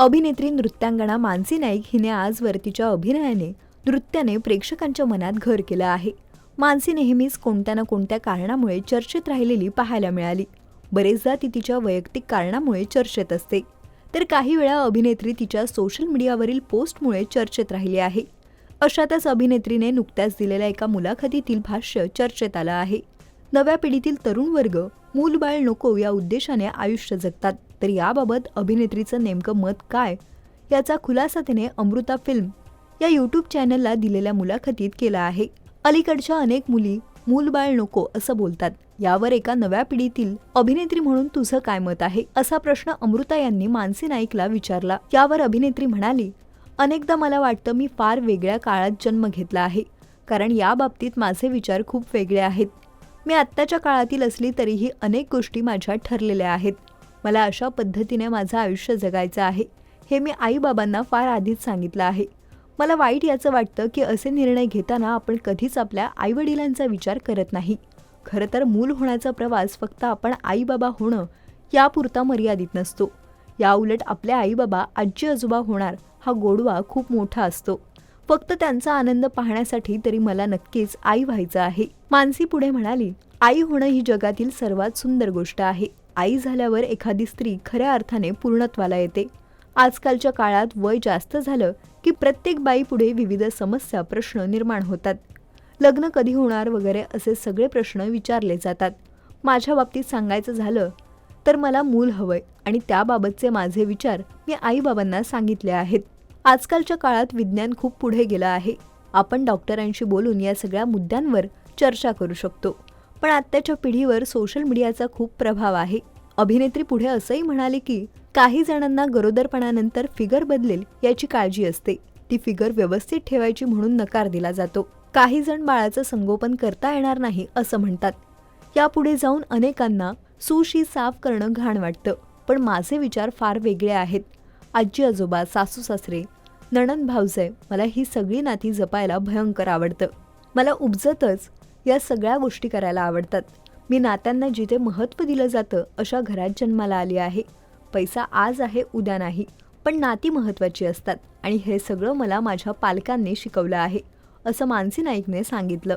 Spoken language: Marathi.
अभिनेत्री नृत्यांगना मानसी नाईक हिने आजवर तिच्या अभिनयाने नृत्याने प्रेक्षकांच्या मनात घर केलं आहे. मानसी नेहमीच कोणत्या ना कोणत्या कारणामुळे चर्चेत राहिलेली पाहायला मिळाली. बरेचदा ती तिच्या वैयक्तिक कारणामुळे चर्चेत असते. तर काही वेळा अभिनेत्री तिच्या सोशल मीडियावरील पोस्टमुळे चर्चेत राहिली आहे. अशातच अभिनेत्रीने नुकत्याच दिलेल्या एका मुलाखतीतील भाष्य चर्चेत आलं आहे. नव्या पिढीतील तरुण वर्ग मूलबाळ नको या उद्देशाने आयुष्य जगतात. तर याबाबत अभिनेत्रीचं नेमकं मत काय? याचा खुलासा तिने अमृता फिल्म या यूट्यूब चॅनलला दिलेल्या मुलाखतीत केला आहे. अलीकडच्या अनेक मुली मूलबाळ नको असं बोलतात. यावर एका नव्या पिढीतील अभिनेत्री म्हणून तुझं काय मत आहे? असा प्रश्न अमृता यांनी मानसी नाईकला विचारला. यावर अभिनेत्री म्हणाली अनेकदा मला वाटतं मी फार वेगळ्या काळात जन्म घेतला आहे. कारण या बाबतीत माझे विचार खूप वेगळे आहेत. मी आत्ताच्या काळातील असली तरीही अनेक गोष्टी माझ्या ठरलेल्या आहेत. मला अशा पद्धतीने माझं आयुष्य जगायचं आहे हे मी आईबाबांना फार आधीच सांगितलं आहे. मला वाईट याचं वाटतं की असे निर्णय घेताना आपण कधीच आपल्या आईवडिलांचा विचार करत नाही. खरं तर मूल होण्याचा प्रवास फक्त आपण आईबाबा होणं यापुरता मर्यादित नसतो. याउलट आपले आईबाबा आजी आजोबा होणार हा गोडवा खूप मोठा असतो. फक्त त्यांचा आनंद पाहण्यासाठी तरी मला नक्कीच आई व्हायचं आहे. मानसी पुढे म्हणाली आई होणं ही जगातील सर्वात सुंदर गोष्ट आहे. आई झाल्यावर एखादी स्त्री खऱ्या अर्थाने पूर्णत्वाला येते. आजकालच्या काळात वय जास्त झालं की प्रत्येक बाईपुढे विविध समस्या प्रश्न निर्माण होतात. लग्न कधी होणार वगैरे असे सगळे प्रश्न विचारले जातात. माझ्या बाबतीत सांगायचं झालं तर मला मूल हवंय आणि त्याबाबतचे माझे विचार मी आईबाबांना सांगितले आहेत. आजकालच्या काळात विज्ञान खूप पुढे गेलं आहे. आपण डॉक्टरांशी बोलून या सगळ्या मुद्द्यांवर चर्चा करू शकतो. पण आत्ताच्या पिढीवर सोशल मीडियाचा खूप प्रभाव आहे. अभिनेत्री पुढे असंही म्हणाले की काही जणांना गरोदरपणानंतर फिगर बदलेल याची काळजी असते. ती फिगर व्यवस्थित ठेवायची म्हणून नकार दिला जातो. काही जण बाळाचं संगोपन करता येणार नाही असं म्हणतात. यापुढे जाऊन अनेकांना सुशी साफ करणं घाण वाटतं. पण माझे विचार फार वेगळे आहेत. आजी आजोबा सासू सासरे नणन भावजय मला ही सगळी नाती जपायला भयंकर आवडतं. मला उपजतच या सगळ्या गोष्टी करायला आवडतात. मी नात्यांना जिथे महत्त्व दिलं जातं अशा घरात जन्माला आली आहे. पैसा आज आहे उद्या नाही. पण नाती महत्त्वाची असतात आणि हे सगळं मला माझ्या पालकांनी शिकवलं आहे असं मानसी नाईकने सांगितलं.